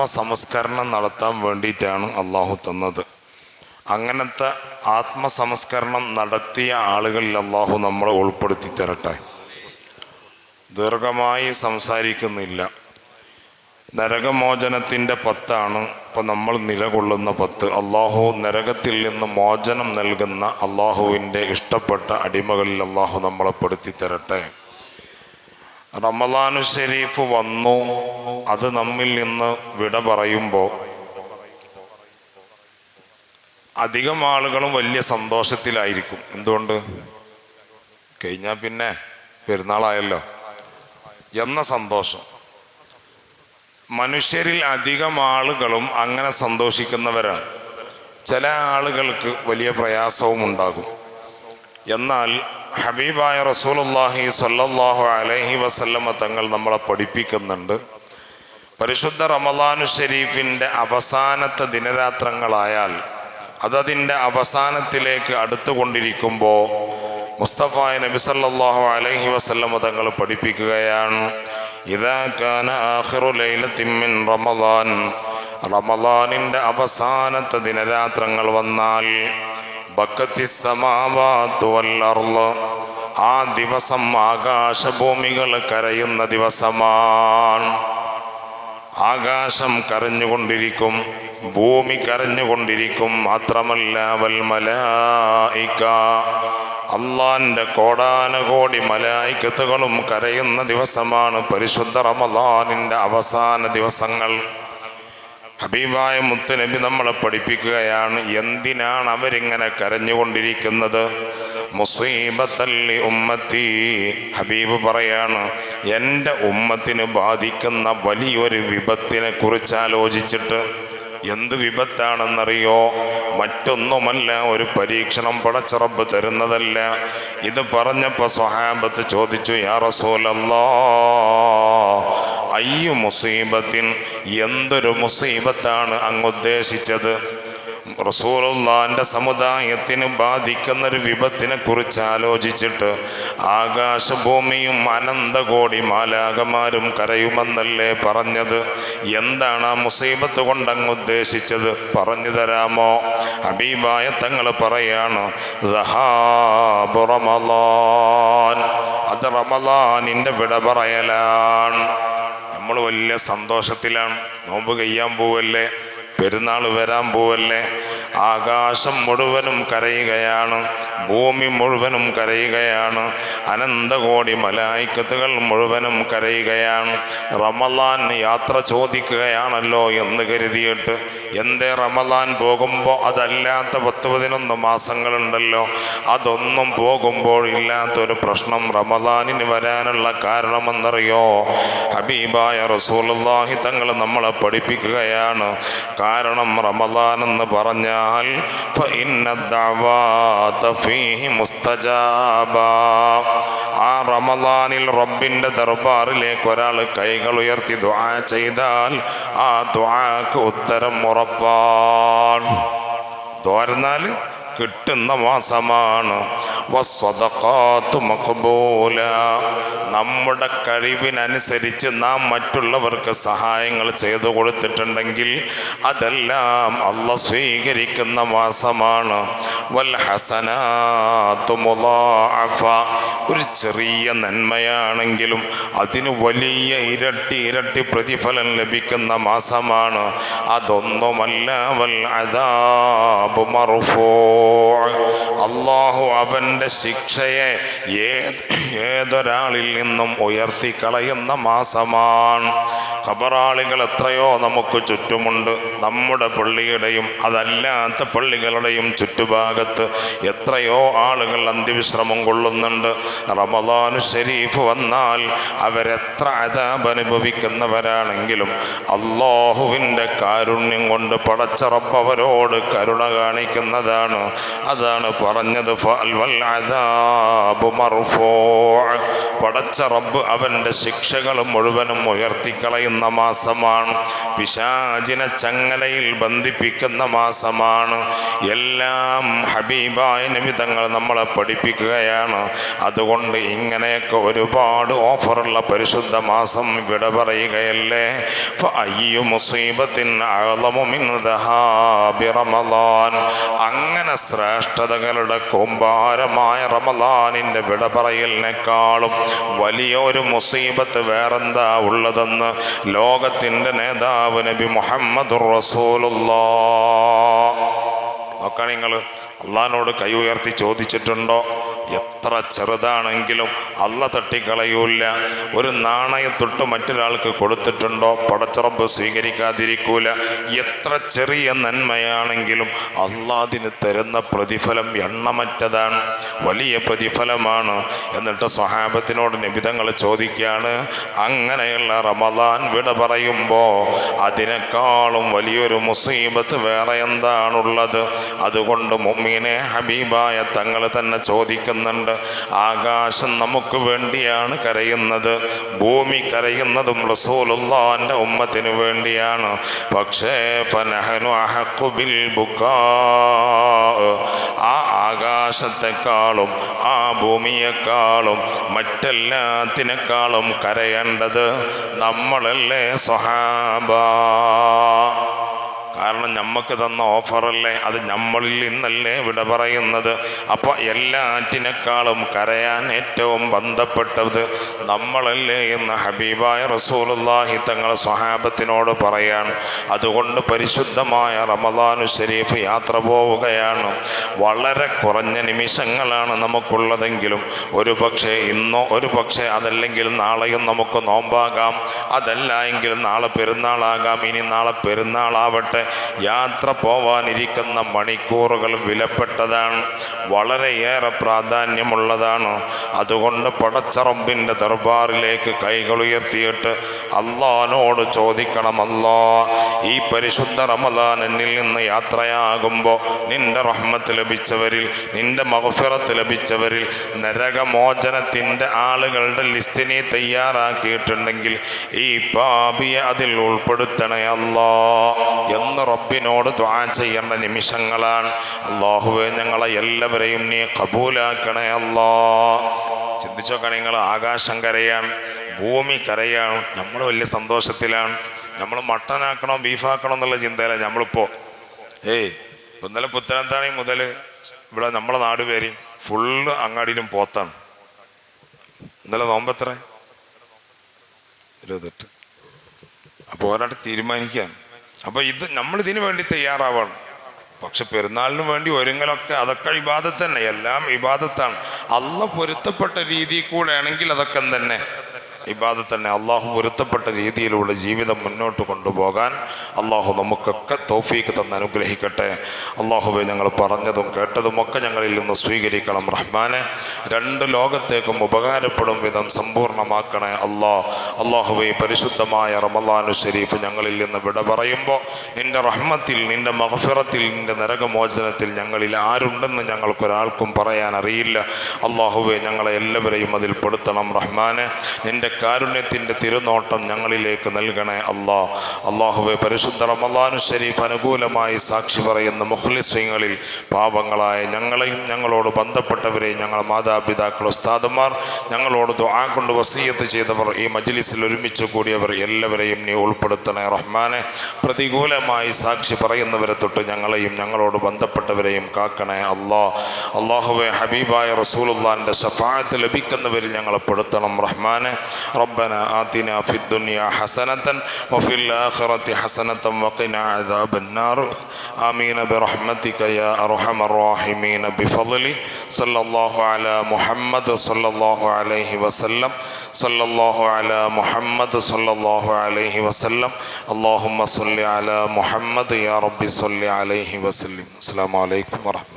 ആത്മസംസ്കരണം നടത്താൻ വേണ്ടിയിട്ടാണ് അള്ളാഹു തന്നത്. അങ്ങനത്തെ ആത്മസംസ്കരണം നടത്തിയ ആളുകളിൽ അള്ളാഹു നമ്മളെ ഉൾപ്പെടുത്തി തരട്ടെ. ദീർഘമായി സംസാരിക്കുന്നില്ല. നരകമോചനത്തിന്റെ പത്താണ് ഇപ്പം നമ്മൾ നിലകൊള്ളുന്ന പത്ത്. അള്ളാഹു നരകത്തിൽ നിന്ന് മോചനം നൽകുന്ന അള്ളാഹുവിന്റെ ഇഷ്ടപ്പെട്ട അടിമകളിൽ അള്ളാഹു നമ്മളെ പെടുത്തി തരട്ടെ. റമലാനു ഷെരീഫ് വന്നു. അത് നമ്മിൽ നിന്ന് വിട പറയുമ്പോൾ അധികം ആളുകളും വലിയ സന്തോഷത്തിലായിരിക്കും. എന്തുകൊണ്ട്? കഴിഞ്ഞാൽ പിന്നെ പെരുന്നാളായല്ലോ. എന്ന സന്തോഷം. മനുഷ്യരിൽ അധികം ആളുകളും അങ്ങനെ സന്തോഷിക്കുന്നവരാണ്. ചില ആളുകൾക്ക് വലിയ പ്രയാസവും ഉണ്ടാകും. എന്നാൽ ഹബീബായ റസൂലുള്ളാഹി സ്വല്ലല്ലാഹു അലൈഹി വസല്ലമ തങ്ങൾ നമ്മളെ പഠിപ്പിക്കുന്നുണ്ട്. പരിശുദ്ധ റമദാനു ഷെരീഫിന്റെ അവസാനത്തെ ദിനരാത്രങ്ങളായാൽ അതതിന്റെ അവസാനത്തിലേക്ക് അടുത്തുകൊണ്ടിരിക്കുമ്പോൾ മുസ്തഫായ നബി സല്ലല്ലാഹു അലൈഹി വസല്ലമ തങ്ങൾ പഠിപ്പിക്കുകയാണ്. കാന മിൻ റമദാൻ. റമദാനിന്റെ അവസാനത്തെ ദിനരാത്രങ്ങൾ വന്നാൽ ആ ദിവസം ആകാശഭൂമികൾ കരയുന്ന ദിവസമാണ് ആകാശം കരഞ്ഞുകൊണ്ടിരിക്കും ഭൂമി കരഞ്ഞുകൊണ്ടിരിക്കും മാത്രമല്ല വൽ മലായിക്ക അള്ളാന്റെ കോടാനകോടി മലായിക്കത്തുകളും കരയുന്ന ദിവസമാണ് പരിശുദ്ധ റമദാനിന്റെ അവസാന ദിവസങ്ങൾ. ഹബീബായ മുത്തുനബി നമ്മളെ പഠിപ്പിക്കുകയാണ്. എന്തിനാണ് അവരിങ്ങനെ കരഞ്ഞുകൊണ്ടിരിക്കുന്നത്? മുസീബത്തല്ലി ഉമ്മത്തി ഹബീബ് പറയാണ് എന്റെ ഉമ്മത്തിന് ബാധിക്കുന്ന വലിയൊരു വിപത്തിനെ കുറിച്ച് ആലോചിച്ചിട്ട് എന്ത് വിപത്താണെന്നറിയോ? മറ്റൊന്നുമല്ല ഒരു പരീക്ഷണം പടച്ചറബ് തരുന്നതല്ല. ഇത് പറഞ്ഞപ്പോൾ സ്വഹാബത്ത് ചോദിച്ചു യാ റസൂലല്ലാ അയ്യു മുസീബത്തിൻ എന്തൊരു മുസീബത്താണ് അങ്ങ് ഉദ്ദേശിച്ചത്. റസൂലുള്ളാന്റെ സമുദായത്തിന് ബാധിക്കുന്ന ഒരു വിപത്തിനെ കുറിച്ച് ആലോചിച്ചിട്ട് ആകാശഭൂമിയും അനന്തകോടി മാലാകമാരും കരയുമെന്നല്ലേ പറഞ്ഞത്. എന്താണ് ആ മുസീബത്ത് കൊണ്ടങ്ങ് ഉദ്ദേശിച്ചത്? പറഞ്ഞു തരാമോ? ഹബീബായ തങ്ങൾ പറയാണ് അത് റമലാനിന്റെ വിട പറയലാണ്. നമ്മൾ വലിയ സന്തോഷത്തിലാണ്. നോമ്പ് കയ്യാൻ പോവല്ലേ? പെരുന്നാൾ വരാൻ പോവല്ലേ? ആകാശം മുഴുവനും കരയുകയാണ്. ഭൂമി മുഴുവനും കരയുകയാണ്. അനന്തകോടി മലായിക്കത്തുകൾ മുഴുവനും കരയുകയാണ്. റമലാൻ യാത്ര ചോദിക്കുകയാണല്ലോ എന്ന് കരുതിയിട്ട് എന്തേ റമലാൻ പോകുമ്പോൾ അതല്ലാത്ത പത്ത് പതിനൊന്ന് മാസങ്ങളുണ്ടല്ലോ. അതൊന്നും പോകുമ്പോഴില്ലാത്തൊരു പ്രശ്നം റമലാനിന് വരാനുള്ള കാരണമെന്നറിയോ? ഹബീബായ റസൂലുള്ളാഹി തങ്ങൾ നമ്മളെ പഠിപ്പിക്കുകയാണ്. കാരണം റമലാൻ എന്ന് പറഞ്ഞാൽ ഫീഹി മുസ്തജാബ. ആ റമദാനിൽ റബ്ബിന്റെ ദർബാറിലേക്ക് ഒരാൾ കൈകൾ ഉയർത്തി ദുആ ചെയ്താൽ ആ ദുആക്ക് ഉത്തരം ഉറപ്പാണ്. തോരുന്നാൽ കിട്ടുന്ന മാസമാണ്. മക്കുബോല നമ്മുടെ കഴിവിനനുസരിച്ച് നാം മറ്റുള്ളവർക്ക് സഹായങ്ങൾ ചെയ്തു കൊടുത്തിട്ടുണ്ടെങ്കിൽ അതെല്ലാം അല്ല സ്വീകരിക്കുന്ന മാസമാണ്. വൽ ഹസനാത്തു മുളാഅഫ ഒരു ചെറിയ നന്മയാണെങ്കിലും അതിന് വലിയ ഇരട്ടി ഇരട്ടി പ്രതിഫലം ലഭിക്കുന്ന മാസമാണ്. അതൊന്നുമല്ല വൽ അദാബു മർഫൂ അള്ളാഹു അവന്റെ ശിക്ഷയെ ഏത് ഏതൊരാളിൽ നിന്നും ഉയർത്തി കളയുന്ന മാസമാണ്. ഖബറാളികൾ എത്രയോ നമുക്ക് ചുറ്റുമുണ്ട്. നമ്മുടെ പള്ളിയുടെയും അതല്ലാത്ത പള്ളികളുടെയും ചുറ്റുഭാഗത്ത് എത്രയോ ആളുകൾ അന്ത്യവിശ്രമം കൊള്ളുന്നുണ്ട്. റമദാനു ഷരീഫ് വന്നാൽ അവരെത്ര അനുഭവിക്കുന്നവരാണെങ്കിലും അള്ളാഹുവിന്റെ കാരുണ്യം കൊണ്ട് പടച്ചറപ്പവരോട് കരുണ കാണിക്കുന്നതാണ്. അതാണ് പറഞ്ഞത് പടച്ച റബ്ബ് അവന്റെ ശിക്ഷകൾ മുഴുവനും ഉയർത്തിക്കളയുന്ന മാസമാണ്. പിശാചിനെ ചങ്ങലയിൽ ബന്ധിപ്പിക്കുന്ന മാസമാണ്. എല്ലാ എല്ലാം ഹബീബായ നിമിതങ്ങൾ നമ്മളെ പഠിപ്പിക്കുകയാണ്. അതുകൊണ്ട് ഇങ്ങനെയൊക്കെ ഒരുപാട് ഓഫറുള്ള പരിശുദ്ധ മാസം വിട പറയുകയല്ലേ. അയ്യു മുസീബത്തിൻ അങ്ങനെ ശ്രേഷ്ഠതകളുടെ കൂമ്പാരമായ റമലാനിന്റെ വിട പറയലിനേക്കാളും വലിയൊരു മുസീബത്ത് വേറെന്താ ഉള്ളതെന്ന് ലോകത്തിന്റെ നേതാവ് നബി മുഹമ്മദ് റസൂലുള്ളാ. നിങ്ങൾ അള്ളഹാനോട് കൈ ഉയർത്തി ചോദിച്ചിട്ടുണ്ടോ? എത്ര ചെറുതാണെങ്കിലും അല്ല തട്ടിക്കളയൂല ഒരു നാണയത്തൊട്ട് മറ്റൊരാൾക്ക് കൊടുത്തിട്ടുണ്ടോ? പടച്ചുറപ്പ് സ്വീകരിക്കാതിരിക്കൂല. എത്ര ചെറിയ നന്മയാണെങ്കിലും അള്ളാദിന് തരുന്ന പ്രതിഫലം എണ്ണമറ്റതാണ്. വലിയ പ്രതിഫലമാണ്. എന്നിട്ട് സ്വഹാബത്തിനോട് നിബിതങ്ങൾ ചോദിക്കുകയാണ് അങ്ങനെയുള്ള റമദാൻ വിട പറയുമ്പോൾ അതിനേക്കാളും വലിയൊരു മുസീബത്ത് വേറെ എന്താണുള്ളത്? അതുകൊണ്ട് മുമ്മീനെ ഹബീബായ തങ്ങൾ തന്നെ ചോദിക്കുന്നുണ്ട് ആകാശം നമുക്ക് വേണ്ടിയാണ് കരയുന്നത്. ഭൂമി കരയുന്നതും റസൂലുള്ളാന്റെ ഉമ്മത്തിന് വേണ്ടിയാണ്. പക്ഷേ ഫനഹനു അഹഖു ബിൽ ബുക്കാ ആ ആകാശത്തെക്കാളും ആ ഭൂമിയെക്കാളും മറ്റെല്ലാത്തിനേക്കാളും കരയേണ്ടത് നമ്മളല്ലേ സ്വഹാബ. കാരണം നമുക്ക് തന്ന ഓഫറല്ലേ? അത് നമ്മളിൽ നിന്നല്ലേ വിട പറയുന്നത്. അപ്പോൾ എല്ലാറ്റിനേക്കാളും കരയാൻ ഏറ്റവും ബന്ധപ്പെട്ടത് നമ്മളല്ലേ എന്ന് ഹബീബായ റസൂലുള്ളാഹി തങ്ങൾ സ്വഹാബത്തിനോട് പറയാൻ അതുകൊണ്ട് പരിശുദ്ധമായ റമദാനു ഷരീഫ് യാത്ര പോവുകയാണ്. വളരെ കുറഞ്ഞ നിമിഷങ്ങളാണ് നമുക്കുള്ളതെങ്കിലും. ഒരു പക്ഷേ ഇന്നോ ഒരു പക്ഷേ അതല്ലെങ്കിൽ നാളെയും നമുക്ക് നോമ്പാകാം. അതല്ല എങ്കിൽ നാളെ പെരുന്നാളാകാം. ഇനി നാളെ പെരുന്നാളാവട്ടെ. യാത്ര പോവാനിരിക്കുന്ന മണിക്കൂറുകൾ വിലപ്പെട്ടതാണ്. വളരെയേറെ പ്രാധാന്യമുള്ളതാണ്. അതുകൊണ്ട് പടച്ചറമ്പിന്റെ ദർബാറിലേക്ക് കൈകൾ ഉയർത്തിയിട്ട് അള്ളഹാനോട് ചോദിക്കണം അല്ലാ ഈ പരിശുദ്ധ റമദാൻ എന്നിൽ നിന്ന് യാത്രയാകുമ്പോൾ നിന്റെ റഹ്മത്ത് ലഭിച്ചവരിൽ നിന്റെ മഹഫിറത്ത് ലഭിച്ചവരിൽ നരകമോചനത്തിന്റെ ആളുകളുടെ ലിസ്റ്റിനെ തയ്യാറാക്കിയിട്ടുണ്ടെങ്കിൽ ഈ പാപിയെ അതിൽ ഉൾപ്പെടുത്തണേ അല്ലാ എന്ന് റബ്ബിനോട് ദ്വാ ചെയ്യേണ്ട നിമിഷങ്ങളാണ്. അള്ളാഹുവെ ഞങ്ങളെ എല്ലാവരെയും നീ കബൂലാക്കണേ അല്ലാ. ചിന്തിച്ചോക്കണേ നിങ്ങൾ ആകാശം കരയാണ്. ഭൂമി കരയാണ്. നമ്മൾ വലിയ സന്തോഷത്തിലാണ്. നമ്മൾ മട്ടനാക്കണോ ബീഫാക്കണോ എന്നുള്ള ചിന്തയിലാണ് നമ്മളിപ്പോൾ ഏയ് ഇന്നലെ പുത്തനത്താണി മുതൽ ഇവിടെ നമ്മളെ നാട് പേരെയും ഫുള്ള് അങ്ങാടിയിലും പോത്താണ്. ഇന്നലെ നോമ്പത്ര? ഇരുപത്തെട്ട്. അപ്പോൾ ഒരാട്ട് തീരുമാനിക്കുകയാണ് അപ്പോൾ ഇത് നമ്മൾ ഇതിനു വേണ്ടി തയ്യാറാവണം. പക്ഷെ പെരുന്നാളിന് വേണ്ടി ഒരുങ്ങലൊക്കെ അതൊക്കെ ഇബാദത്ത് തന്നെ. എല്ലാം ഇബാദത്താണ്. അള്ള പൊരുത്തപ്പെട്ട രീതിയിൽ കൂടെ ആണെങ്കിൽ അതൊക്കെ തന്നെ. ഇബാദത്ത് തന്നെ അള്ളാഹു പൊരുത്തപ്പെട്ട രീതിയിലൂടെ ജീവിതം മുന്നോട്ട് കൊണ്ടുപോകാൻ അള്ളാഹു നമുക്കൊക്കെ തൗഫീക്ക് തന്ന് അനുഗ്രഹിക്കട്ടെ. അള്ളാഹുവെ ഞങ്ങൾ പറഞ്ഞതും കേട്ടതും ഒക്കെ ഞങ്ങളിൽ നിന്ന് സ്വീകരിക്കണം റഹ്മാനെ. രണ്ട് ലോകത്തേക്കും ഉപകാരപ്പെടും വിധം സമ്പൂർണമാക്കണേ അള്ളാ. അള്ളാഹുവെ പരിശുദ്ധമായ റമലാനു ഷരീഫ് ഞങ്ങളിൽ നിന്ന് വിട പറയുമ്പോൾ നിന്റെ റഹ്മത്തിൽ നിന്റെ മഹഫിറത്തിൽ നിന്റെ നരകമോചനത്തിൽ ഞങ്ങളിൽ ആരുണ്ടെന്ന് ഞങ്ങൾക്കൊരാൾക്കും പറയാൻ അറിയില്ല. അള്ളാഹുവെ ഞങ്ങളെ എല്ലാവരെയും അതിൽ പെടുത്തണം റഹ്മാനെ. നിന്റെ കാരുണ്യത്തിന്റെ തിരുനോട്ടം ഞങ്ങളിലേക്ക് നൽകണേ അള്ളാ. അള്ളാഹുവെ പരിശുദ്ധ പരിശുദ്ധ റമദാനു ഷരീഫ് അനുകൂലമായി സാക്ഷി പറയുന്ന മുഖ്ലിസ്വങ്ങളിൽ പാപങ്ങളായ ഞങ്ങളെയും ഞങ്ങളോട് ബന്ധപ്പെട്ടവരെ ഞങ്ങളുടെ മാതാപിതാക്കൾ ഉസ്താദുമാർ ഞങ്ങളോട് ദുആ കൊണ്ട് വസീയത്ത് ചെയ്തവർ ഈ മജ്ലിസിൽ ഒരുമിച്ച് കൂടിയവർ എല്ലാവരെയും നീ ഉൾപ്പെടുത്തണേ റഹ്മാനെ. പ്രതികൂലമായി സാക്ഷി പറയുന്നവരെ തൊട്ട് ഞങ്ങളെയും ഞങ്ങളോട് ബന്ധപ്പെട്ടവരെയും കാക്കണേ അള്ളാ അള്ളാഹുബെ ഹബീബായ റസൂലുല്ലാന്റെ ഷഫായത്ത് ലഭിക്കുന്നവരിൽ ഞങ്ങളെ പെടുത്തണം റഹ്മാനെ. റബ്ബന ആത്തിന ഫിദ്ദുനിയ ഹസനത്തൻ വഫിൽ ആഖിറത്തി ഹസന حسنة وقنا عذاب النار آمين برحمتك يا أرحم الراحمين بفضلي صلى الله على محمد صلى الله عليه وسلم صلى الله على محمد صلى الله عليه وسلم اللهم صل على محمد يا رب صل عليه وسلم السلام عليكم ورحمة